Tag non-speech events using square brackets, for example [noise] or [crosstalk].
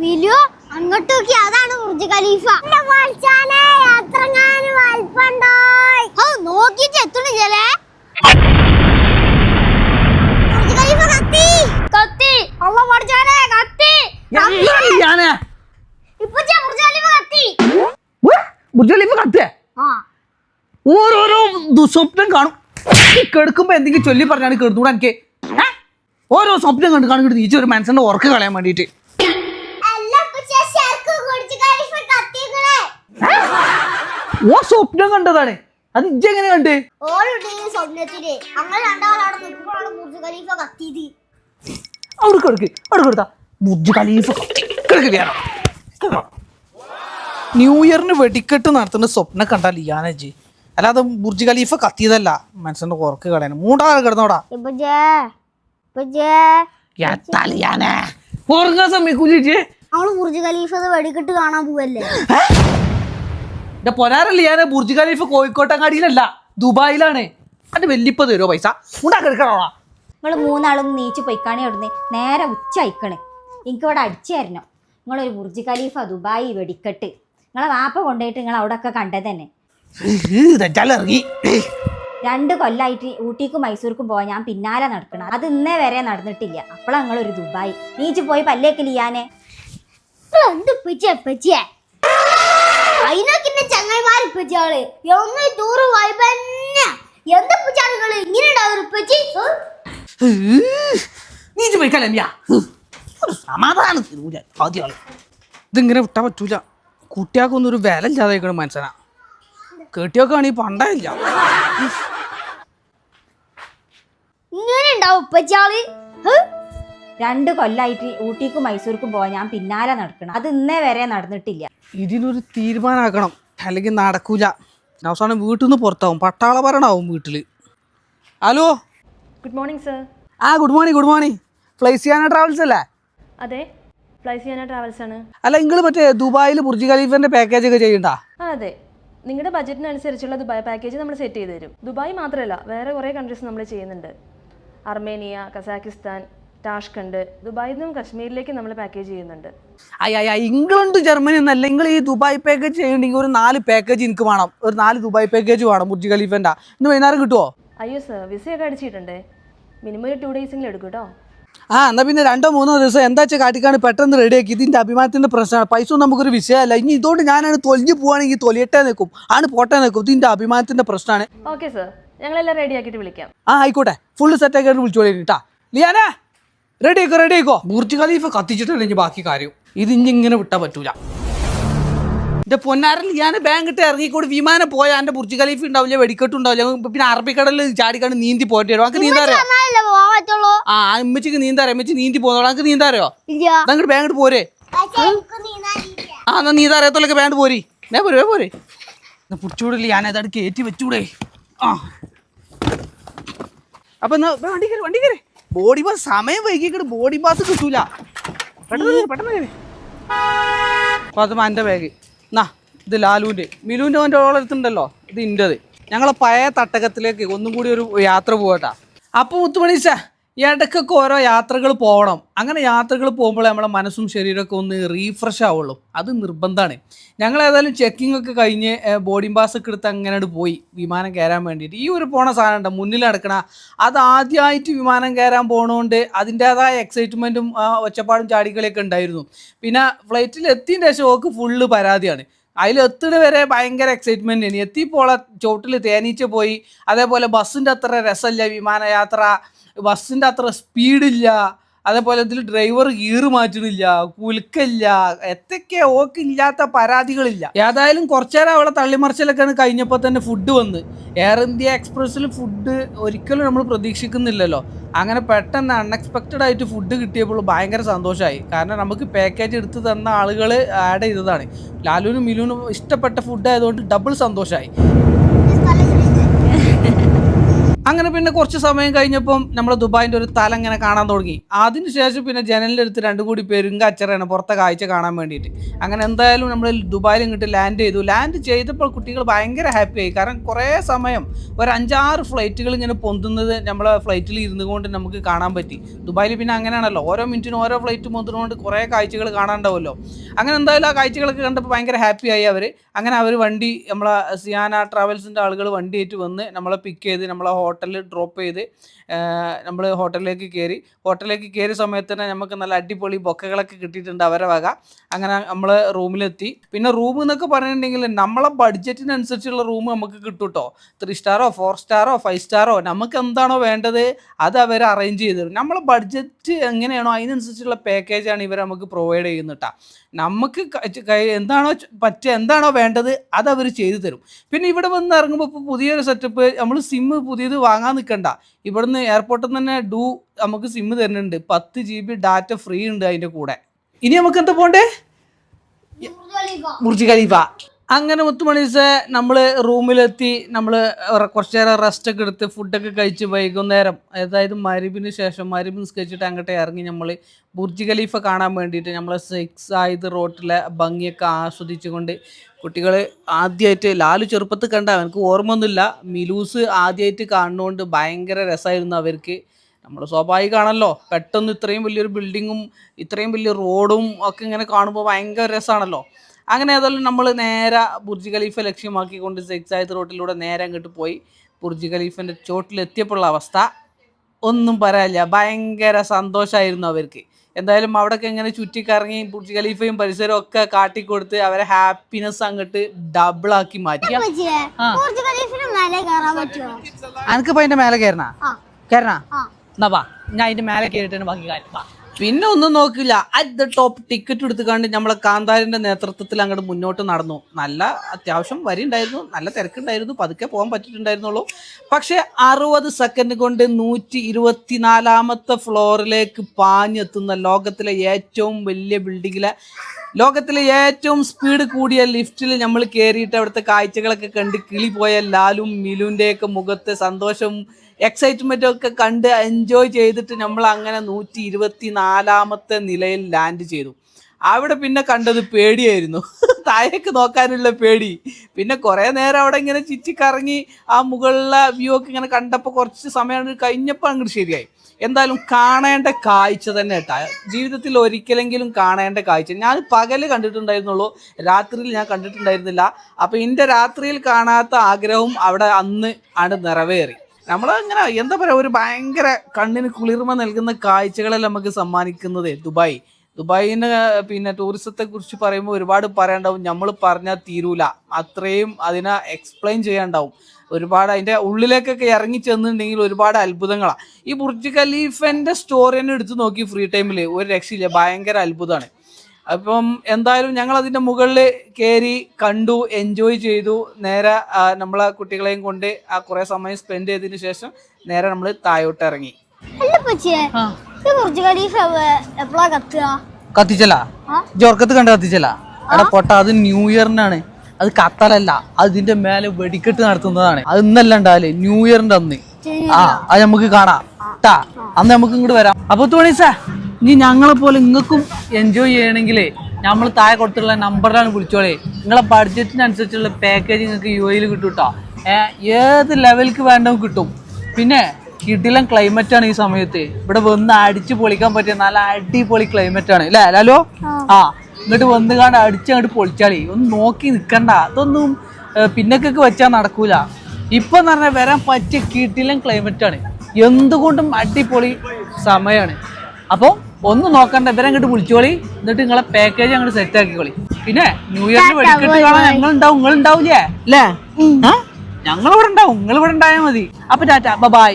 വിലു അങ്ങോട്ട് നോക്കി. അതാണ് ബുർജ് ഖലീഫ. ഓരോരോ ദുസ്വപ്നം കാണും. കെടുക്കുമ്പോ എന്തെങ്കിലും ചൊല്ലി പറഞ്ഞാണ് കിടന്നൂടെ എനിക്ക്? ഓരോ സ്വപ്നം കണ്ട് കാണിക്കിട്ട് നീച്ച ഒരു മനസ്സിന്റെ ഉറക്ക് കളയാൻ വേണ്ടിട്ട് ഓ സ്വപ്നം കണ്ടതാണ്. അത് ഇജ്ജെങ്ങനെ കണ്ട്? ഓളുണ്ട് ഈ സ്വപ്നത്തിൽ. അങ്ങനെ രണ്ടാളവിടെ നിൽക്കുമ്പോഴാണ് ബുർജ് ഖലീഫ കത്തിയത് അവിടെ കിടക്ക് അവിടെ കിടത്താ. ബുദ്ധ ഖലീഫ. കിടക്ക്. ന്യൂ ഇയറിന് വെടിക്കെട്ട് നടത്തുന്ന സ്വപ്നം കണ്ടാൽ ലിയാനജി അല്ലാതെ ബുർജ് ഖലീഫ കത്തിയതല്ല മനസ്സിന്റെ ഉറക്ക് കളയാൻ മൂടാ കിടന്നോടാ. ഉറങ്ങാൻ സമ്മതിക്കൂലേ അവൾ ബുർജ് ഖലീഫ വെടിക്കെട്ട് കാണാൻ പോവല്ലേ? എന്റെ പൊനാറല്ല ഞാൻ ബുർജ് ഖലീഫ് കോഴിക്കോട്ടങ്ങാടിയിലല്ല ദുബായിലാണ്. അതിന്റെ വെല്ലിപ്പ തരുമോ പൈസ? നിങ്ങൾ നിങ്ങൾ മൂന്നാളും നീച്ച് പൊയ്ക്കാണി അവിടുന്ന്. നേരെ ഉച്ച അയക്കണേ എനിക്ക് ഇവിടെ അടിച്ചു തരണം. നിങ്ങളൊരു ബുർജ് ഖലീഫ ദുബായി വെടിക്കെട്ട്. നിങ്ങളെ വാപ്പ കൊണ്ടുപോയിട്ട് നിങ്ങൾ അവിടെ ഒക്കെ കണ്ടത് തന്നെ. രണ്ട് കൊല്ലായിട്ട് ഊട്ടിക്കും മൈസൂർക്കും പോവാൻ ഞാൻ പിന്നാലെ നടക്കണം. അത് ഇന്നേ വരെ നടന്നിട്ടില്ല. അപ്പോഴാണ് നിങ്ങളൊരു ദുബായി. നീച്ച് പോയി പല്ലേക്ക് ലിയാനെ. എന്ത് പിച്ചേ പിച്ചേ അതിനൊക്കെ എന്നെ ചങ്ങായിമാര് പിച്ചാൾ ഒന്ന് ടൂറ് വൈബന്നെ എന്ത് പിച്ചാളുകൾ ഇങ്ങനെ ഉണ്ടാവും പിച്ചി നീച്ച് പോയി കലമ്യാ. സമാധാനം തരൂല ആദ്യം ഇതിങ്ങനെ വിട്ടാ പറ്റൂല. കുട്ടിയാക്കൊന്നും ഒരു വില ഇല്ലാതെ മനസ്സിനാ കേട്ടിയൊക്കെ ഈ പണ്ടായില്ല. ഇങ്ങനെ ഉണ്ടാവും രണ്ട് കൊല്ലായിട്ട് ഊട്ടിക്കും മൈസൂർക്കും പോവാൻ ഞാൻ പിന്നാലെ നടക്കണം. അത് ഇന്നേ വരെ നടന്നിട്ടില്ല. ഇതിനൊരു തീരുമാനമാക്കണം അല്ലെങ്കിൽ നടക്കൂല. അവസാനം വീട്ടിൽ നിന്ന് പുറത്താവും. പട്ടാള ഭരണമാവും വീട്ടിൽ ഹലോ? ഗുഡ് മോർണിംഗ് സർ ആ ഗുഡ് മോർണിംഗ് ഗുഡ് മോർണിംഗ് ഫ്ലൈസിയാന ട്രാവൽസ് അല്ലേ? അതെ ഫ്ലൈസിയാന ട്രാവൽസ് ആണ്. അല്ല നിങ്ങൾ മറ്റേ ദുബായിൽ ബുർജ് ഖലീഫിന്റെ പാക്കേജ് ഒക്കെ ചെയ്യണ്ട? അതെ. നിങ്ങളുടെ ബജറ്റിനനുസരിച്ചുള്ള ദുബായ് പാക്കേജ് നമ്മൾ സെറ്റ് ചെയ്ത് തരും ദുബായ് മാത്രമല്ല വേറെ കുറേ കൺട്രീസ് നമ്മൾ ചെയ്യുന്നുണ്ട്. അർമേനിയ കസാക്കിസ്ഥാൻ ടാഷ്കണ്ട് ദുബായിൽ നിന്നും കശ്മീരിലേക്ക് നമ്മൾ പാക്കേജ് ചെയ്യുന്നുണ്ട്. അയ്യ ഇംഗ്ലണ്ട് ജർമ്മനി എന്നല്ല നിങ്ങൾ ഈ ദുബായ് പാക്കേജ് ചെയ്യണമെങ്കിൽ ഒരു നാല് പാക്കേജ് എനിക്ക് വേണം. ഒരു നാല് ദുബായ് പാക്കേജ് വേണം ബുർജ് ഖലീഫന്റെ. ഇന്ന് വൈകുന്നേരം കിട്ടുമോ അയ്യോ സർ വിസയൊക്കെ അടിച്ചിട്ടുണ്ടേ. മിനിമം ഒരു ടു ഡേയ്സെങ്കിലും എടുക്കും കേട്ടോ ആ എന്നാ പിന്നെ രണ്ടോ മൂന്നോ ദിവസം എന്താ വെച്ചാൽ കാട്ടിക്കാണ് പെട്ടെന്ന് റെഡിയാക്കി ഇതിന്റെ അഭിമാനത്തിന്റെ പ്രശ്നമാണ്. പൈസ ഒന്നും നമുക്കൊരു വിഷയമല്ല. ഇനി ഇതുകൊണ്ട് ഞാനാണ് തൊലിഞ്ഞു പോവാണെങ്കിൽ തൊലിയട്ടെ നിൽക്കും. ആണ് പോട്ടെ നിൽക്കും. ഇതിന്റെ അഭിമാനത്തിന്റെ പ്രശ്നമാണ്. ഓക്കെ സർ ഞങ്ങളെല്ലാം റെഡിയാക്കിയിട്ട് വിളിക്കാം. ആ ആയിക്കോട്ടെ. ഫുൾ സെറ്റ് ആക്കിയിട്ട് വിളിച്ചോളി കേട്ടാ. ലിയാനെ റെഡി ആക്കോ റെഡി ആക്കോ. ബുർജ് ഖലീഫ കത്തിച്ചിട്ടുണ്ട് ഇനി ബാക്കി കാര്യം? ഇത് ഇങ്ങനെ വിട്ടാ പറ്റൂല. എന്റെ പൊന്നാരൻ ഞാൻ ബാങ്ക് ഇട്ട് ഇറങ്ങിക്കൂടി. വിമാനം പോയാൽ എന്റെ ബുർജ് ഖലീഫ് ഉണ്ടാവില്ല? വെടിക്കെട്ട് ഉണ്ടാവില്ല? പിന്നെ അറബിക്കടലിൽ ചാടിക്കാണ്ട് നീന്തി പോയിട്ട് വരും. അനക്ക് നീന്താറോ എന്നാലല്ലേ ആ അമ്മച്ചിക്ക് നീന്താറോ അമ്മച്ചി നീന്തി പോകുന്നോളൂ അനക്ക് നീന്താറോ ഇല്ല. അതങ്ങോട്ട് ബാങ്ക് ഇട്ട് പോരെ. ആ എന്നാ നീന്താ അറിയത്തോളൊക്കെ ബാങ്ക് പോരി. ഞാൻ പോരെ പോരെ. എന്നാ പിടിച്ചൂടില്ല ഞാൻ അതവിടെ കയറ്റി വെച്ചൂടെ. ആ. അപ്പൊ എന്നാ വണ്ടി കയറി വണ്ടി കയറി ബോഡി പാസ് സമയം വൈകിട്ട് ബോഡി പാസ് കിട്ടൂല. പെട്ടെന്ന് പെട്ടെന്ന് കയറി അപ്പൊ അത് എന്റെ ബാഗ്. എന്നാ ഇത് ലാലുവിന്റെ. മിലുവിന്റെ അവന്റെ ഓളെടുത്തുണ്ടല്ലോ ഇത് ഇന്റെത് ഞങ്ങളെ പഴയ തട്ടകത്തിലേക്ക് ഒന്നും കൂടി ഒരു യാത്ര പോകട്ടാ അപ്പോൾ മുത്തുമണീച്ച ഇടയ്ക്കൊക്കെ ഓരോ യാത്രകൾ പോകണം അങ്ങനെ യാത്രകൾ പോകുമ്പോൾ നമ്മളെ മനസ്സും ശരീരമൊക്കെ ഒന്ന് റീഫ്രഷ് ആവുള്ളൂ. അത് നിർബന്ധമാണ്. ഞങ്ങൾ ഏതായാലും ചെക്കിംഗ് ഒക്കെ കഴിഞ്ഞ് ബോർഡിംഗ് പാസ് ഒക്കെ എടുത്ത് അങ്ങനെ പോയി വിമാനം കയറാൻ വേണ്ടിയിട്ട്. ഈ ഒരു പോണ സാധനം ഉണ്ട്? മുന്നിൽ നടക്കണ അത് ആദ്യമായിട്ട് വിമാനം കയറാൻ പോണതുകൊണ്ട് അതിന്റേതായ എക്സൈറ്റ്മെന്റും ഒച്ചപ്പാടും ചാടികളിയൊക്കെ ഉണ്ടായിരുന്നു. പിന്നെ ഫ്ലൈറ്റിൽ എത്തിയതിന്റെ ശേഷം ഓക്ക് ഫുള്ള് പരാതിയാണ്. അതിൽ എത്തുക വരെ ഭയങ്കര എക്സൈറ്റ്മെന്റ് ആണ് എത്തിപ്പോളെ ചോട്ടിൽ തേനീച്ച പോയി. അതേപോലെ ബസ്സിന്റെ അത്ര രസമില്ല. വിമാനയാത്ര ബസ്സിന്റെ അത്ര സ്പീഡില്ല അതേപോലെ ഇതിൽ ഡ്രൈവർ ഗിയർ മാറ്റണില്ല കുലുക്കില്ല എത്തൊക്കെ ഓക്ക് ഇല്ലാത്ത പരാതികളില്ല. ഏതായാലും കുറച്ചേരം അവളെ തള്ളിമറിച്ചിലൊക്കെയാണ് കഴിഞ്ഞപ്പോൾ തന്നെ ഫുഡ് വന്ന്. എയർ ഇന്ത്യ എക്സ്പ്രസ്സിൽ ഫുഡ് ഒരിക്കലും നമ്മൾ പ്രതീക്ഷിക്കുന്നില്ലല്ലോ. അങ്ങനെ പെട്ടെന്ന് അൺഎക്സ്പെക്റ്റഡ് ആയിട്ട് ഫുഡ് കിട്ടിയപ്പോൾ ഭയങ്കര സന്തോഷമായി കാരണം നമുക്ക് പാക്കേജ് എടുത്ത് തന്ന ആളുകൾ ആഡ് ചെയ്തതാണ്. ലാലുവിനും മിലുവിനും ഇഷ്ടപ്പെട്ട ഫുഡ് ആയതുകൊണ്ട് ഡബിൾ സന്തോഷമായി അങ്ങനെ പിന്നെ കുറച്ച് സമയം കഴിഞ്ഞപ്പം നമ്മൾ ദുബായിന്റെ ഒരു തല ഇങ്ങനെ കാണാൻ തുടങ്ങി. അതിനുശേഷം പിന്നെ ജനലിന്റെ അടുത്ത് രണ്ട് കൂടി പെരുങ്ക കച്ചറയാണ് പുറത്തെ കാഴ്ച കാണാൻ വേണ്ടിയിട്ട്. അങ്ങനെ എന്തായാലും നമ്മൾ ദുബായിൽ ഇങ്ങോട്ട് ലാൻഡ് ചെയ്തു. ലാൻഡ് ചെയ്തപ്പോൾ കുട്ടികൾ ഭയങ്കര ഹാപ്പിയായി കാരണം കുറേ സമയം ഒരു അഞ്ചാറ് ഫ്ലൈറ്റുകൾ ഇങ്ങനെ പൊന്തുന്നത് നമ്മളെ ഫ്ലൈറ്റിൽ ഇരുന്നു കൊണ്ട് നമുക്ക് കാണാൻ പറ്റി. ദുബായിൽ പിന്നെ അങ്ങനെയാണല്ലോ. ഓരോ മിനിറ്റിനും ഓരോ ഫ്ലൈറ്റ് പൊന്തുന്നതുകൊണ്ട് കുറേ കാഴ്ചകൾ കാണാണ്ടാവുമല്ലോ അങ്ങനെ എന്തായാലും ആ കാഴ്ചകളൊക്കെ കണ്ടപ്പോൾ ഭയങ്കര ഹാപ്പിയായി അവർ അങ്ങനെ അവർ വണ്ടി നമ്മളെ സിയാന ട്രാവൽസിന്റെ ആളുകൾ വണ്ടിയായിട്ട് വന്ന് നമ്മളെ പിക്ക് ചെയ്ത് നമ്മളെ ഹോട്ടലിൽ ഡ്രോപ്പ് ചെയ്ത് നമ്മൾ ഹോട്ടലിലേക്ക് കയറി ഹോട്ടലിലേക്ക് കയറിയ സമയത്ത് തന്നെ നമുക്ക് നല്ല അടിപൊളി ബൊക്കകളൊക്കെ കിട്ടിയിട്ടുണ്ട് അവരെ വക. അങ്ങനെ നമ്മൾ റൂമിലെത്തി. പിന്നെ റൂം എന്നൊക്കെ പറഞ്ഞിട്ടുണ്ടെങ്കിൽ നമ്മളെ ബഡ്ജറ്റിനനുസരിച്ചുള്ള റൂം നമുക്ക് കിട്ടും കേട്ടോ ത്രീ സ്റ്റാറോ ഫോർ സ്റ്റാറോ ഫൈവ് സ്റ്റാറോ നമുക്ക് എന്താണോ വേണ്ടത് അത് അവർ അറേഞ്ച് ചെയ്ത് തരും. നമ്മളെ ബഡ്ജറ്റ് എങ്ങനെയാണോ അതിനനുസരിച്ചുള്ള പാക്കേജാണ് ഇവർ നമുക്ക് പ്രൊവൈഡ് ചെയ്യുന്നിട്ടാ നമുക്ക് എന്താണോ പറ്റുക എന്താണോ വേണ്ടത് അത് അവർ ചെയ്തു തരും. പിന്നെ ഇവിടെ വന്ന് ഇറങ്ങുമ്പോൾ ഇപ്പോൾ പുതിയൊരു സെറ്റപ്പ് നമ്മൾ സിമ്മ് പുതിയത് വാങ്ങാൻ നിൽക്കണ്ട ഇവിടുന്ന് എയർപോർട്ടിൽ നിന്ന് തന്നെ ഡു നമുക്ക് സിം തരുന്നുണ്ട്. പത്ത് ജി ബി ഡാറ്റ ഫ്രീ ഉണ്ട് അതിന്റെ കൂടെ. ഇനി നമുക്ക് എന്താ പോണ്ടേ? മുർജി ഖലീഫ. അങ്ങനെ മുത്തുമണീസ് നമ്മൾ റൂമിലെത്തി നമ്മൾ കുറച്ച് നേരം റെസ്റ്റ് ഒക്കെ എടുത്ത് ഫുഡൊക്കെ കഴിച്ച് വൈകുന്നേരം അതായത് മരുവിന് ശേഷം മരുവ് നിസ്കരിച്ചിട്ട് അങ്ങോട്ട് ഇറങ്ങി നമ്മൾ ബുർജ് ഖലീഫ കാണാൻ വേണ്ടിയിട്ട് നമ്മൾ സിക്സ് ആയത് റോട്ടിലെ ഭംഗിയൊക്കെ ആസ്വദിച്ചുകൊണ്ട് കുട്ടികൾ ആദ്യമായിട്ട് ലാലു ചെറുപ്പത്തിൽ കണ്ട എനിക്ക് ഓർമ്മയൊന്നുമില്ല. മിലൂസ് ആദ്യമായിട്ട് കാണുന്നതുകൊണ്ട് ഭയങ്കര രസമായിരുന്നു അവർക്ക്. നമ്മൾ സ്വാഭാവികമാണല്ലോ പെട്ടെന്ന് ഇത്രയും വലിയൊരു ബിൽഡിങ്ങും ഇത്രയും വലിയ റോഡും ഒക്കെ ഇങ്ങനെ കാണുമ്പോൾ ഭയങ്കര രസമാണല്ലോ അങ്ങനെ ഏതായാലും നമ്മൾ നേരെ ബുർജ് ഖലീഫ ലക്ഷ്യമാക്കിക്കൊണ്ട് സെക്സായത് റോട്ടിലൂടെ നേരെ അങ്ങോട്ട് പോയി ബുർജ് ഖലീഫിന്റെ ചോട്ടിലെത്തിയപ്പോഴുള്ള അവസ്ഥ. ഒന്നും പറയാനില്ല. ഭയങ്കര സന്തോഷമായിരുന്നു അവർക്ക്. എന്തായാലും അവിടെയൊക്കെ ഇങ്ങനെ ചുറ്റിക്കറങ്ങി ബുർജ് ഖലീഫയും പരിസരവും ഒക്കെ കാട്ടിക്കൊടുത്ത് അവരെ ഹാപ്പിനെസ് അങ്ങോട്ട് ഡബിൾ ആക്കി മാറ്റി. അനക്കിപ്പോ അതിന്റെ മേലെ കയറണ ആ. കയറണ എന്നാ വാ. ഞാൻ അതിന്റെ മേലെ കയറിട്ടാണ് ബാക്കി കാര്യം. പിന്നെ ഒന്നും നോക്കില്ല. അറ്റ് ദ ടോപ്പ് ടിക്കറ്റ് എടുത്തുകൊണ്ട് നമ്മളെ കാന്താരിന്റെ നേതൃത്വത്തിൽ അങ്ങോട്ട് മുന്നോട്ട് നടന്നു. നല്ല അത്യാവശ്യം വരി ഉണ്ടായിരുന്നു നല്ല തിരക്കുണ്ടായിരുന്നു. പതുക്കെ പോകാൻ പറ്റിയിട്ടുണ്ടായിരുന്നുള്ളൂ. പക്ഷെ അറുപത് സെക്കൻഡ് കൊണ്ട് നൂറ്റി ഇരുപത്തിനാലാമത്തെ ഫ്ലോറിലേക്ക് പാഞ്ഞെത്തുന്ന ലോകത്തിലെ ഏറ്റവും വലിയ ബിൽഡിങ്ങിലെ ലോകത്തിലെ ഏറ്റവും സ്പീഡ് കൂടിയ ലിഫ്റ്റിൽ നമ്മൾ കയറിയിട്ട് അവിടുത്തെ കാഴ്ചകളൊക്കെ കണ്ട് കിളി പോയ ലാലും മിലുവിന്റെയൊക്കെ മുഖത്തെ സന്തോഷവും എക്സൈറ്റ്മെന്റും ഒക്കെ കണ്ട് എൻജോയ് ചെയ്തിട്ട് നമ്മൾ അങ്ങനെ നൂറ്റി ഇരുപത്തി നാലാമത്തെ നിലയിൽ ലാൻഡ് ചെയ്തു. അവിടെ പിന്നെ കണ്ടത് പേടിയായിരുന്നു. [laughs] താഴേക്ക് നോക്കാനുള്ള പേടി. പിന്നെ കുറേ നേരം അവിടെ ഇങ്ങനെ ചുറ്റിക്കറങ്ങി ആ മുകളിലെ വ്യൂ ഒക്കെ ഇങ്ങനെ കണ്ടപ്പോൾ കുറച്ച് സമയം കഴിഞ്ഞപ്പോൾ അങ്ങോട്ട് ശരിയായി. എന്തായാലും കാണേണ്ട കാഴ്ച തന്നെ കേട്ടാ ജീവിതത്തിൽ ഒരിക്കലെങ്കിലും കാണേണ്ട കാഴ്ച. ഞാൻ പകൽ കണ്ടിട്ടുണ്ടായിരുന്നുള്ളൂ. രാത്രിയിൽ ഞാൻ കണ്ടിട്ടുണ്ടായിരുന്നില്ല. അപ്പോൾ എന്റെ രാത്രിയിൽ കാണാത്ത ആഗ്രഹവും അവിടെ അന്ന് ആണ് നിറവേറി. നമ്മൾ ഇങ്ങനെ എന്താ പറയുക ഒരു ഭയങ്കര കണ്ണിന് കുളിർമ നൽകുന്ന കാഴ്ചകളെ നമുക്ക് സമ്മാനിക്കുന്നത്. ദുബായ്. ദുബായിന് പിന്നെ ടൂറിസത്തെ കുറിച്ച് പറയുമ്പോൾ ഒരുപാട് പറയാണ്ടാവും നമ്മൾ പറഞ്ഞാൽ തീരൂല. അത്രയും അതിനെ എക്സ്പ്ലെയിൻ ചെയ്യാണ്ടാവും ഒരുപാട് അതിന്റെ ഉള്ളിലേക്കൊക്കെ ഇറങ്ങി ചെന്നിട്ടുണ്ടെങ്കിൽ ഒരുപാട് അത്ഭുതങ്ങളാണ് ഈ ബുർജ് ഖലീഫന്റെ സ്റ്റോറി തന്നെ എടുത്തു നോക്കി ഫ്രീ ടൈമിൽ ഒരു രക്ഷയില്ല. ഭയങ്കര അത്ഭുതമാണ്. അപ്പം എന്തായാലും ഞങ്ങൾ അതിന്റെ മുകളിൽ കയറി കണ്ടു എൻജോയ് ചെയ്തു. നേരെ നമ്മളെ കുട്ടികളെയും കൊണ്ട് ആ കുറെ സമയം സ്പെൻഡ് ചെയ്തതിന് ശേഷം നേരെ നമ്മൾ താഴോട്ട് ഇറങ്ങി. ആ? ജോർക്കത്ത് കണ്ട് കത്തിച്ചല്ല എടാ പൊട്ട അത് ന്യൂ ഇയറിനാണ്. അത് കത്തലല്ല അതിന്റെ മേലെ വെടിക്കെട്ട് നടത്തുന്നതാണ്. അത് ഇന്നല്ല ഉണ്ടാവില്ലേ ന്യൂ ഇയറിന്റെ അന്ന്. ആ അത് നമുക്ക് കാണാം. ട്ടാ അന്ന് നമുക്ക് ഇങ്ങോട്ട് വരാം. അപ്പൊ തോണീസാ ഇനി ഞങ്ങളെ പോലെ നിങ്ങൾക്കും എൻജോയ് ചെയ്യണമെങ്കിലേ നമ്മൾ താഴെ കൊടുത്തുള്ള നമ്പറിലാണ് വിളിച്ചോളേ. നിങ്ങളെ ബഡ്ജറ്റിനനുസരിച്ചുള്ള പാക്കേജ് നിങ്ങൾക്ക് യു എയിൽ കിട്ടും കേട്ടോ ഏത് ലെവലിക്ക് വേണ്ടവും കിട്ടും. പിന്നെ കിടിലം ക്ലൈമറ്റ് ആണ് ഈ സമയത്ത്. ഇവിടെ വന്ന് അടിച്ച് പൊളിക്കാൻ പറ്റിയ നല്ല അടിപൊളി ക്ലൈമറ്റ് ആണ്. അല്ലേ ലാലോ? ആ. ഇങ്ങോട്ട് വന്ന് കാണാൻ അടിച്ച് അങ്ങോട്ട് പൊളിച്ചാളി. ഒന്ന് നോക്കി നിൽക്കണ്ട അതൊന്നും പിന്നക്കൊക്കെ വെച്ചാൽ നടക്കൂല. ഇപ്പൊ എന്ന് പറഞ്ഞാൽ വരാൻ പറ്റിയ കിടിലം ക്ലൈമറ്റ് ആണ്. എന്തുകൊണ്ടും അടിപൊളി സമയമാണ് അപ്പോൾ ഒന്ന് നോക്കണ്ട ഇവരെ അങ്ങോട്ട് വിളിച്ചോളി. എന്നിട്ട് നിങ്ങളെ പാക്കേജ് അങ്ങോട്ട് സെറ്റ് ആക്കിക്കോളി. പിന്നെ ന്യൂ ഇയറിന് വെടിക്കെട്ട് കാണാൻ ഞങ്ങൾ ഉണ്ടാവും നിങ്ങൾ ഉണ്ടാവില്ലേ അല്ലേ ഞങ്ങളിവിടെ ഉണ്ടാവും നിങ്ങൾ ഇവിടെ ഉണ്ടായാൽ മതി. അപ്പൊ ടാറ്റ ബൈ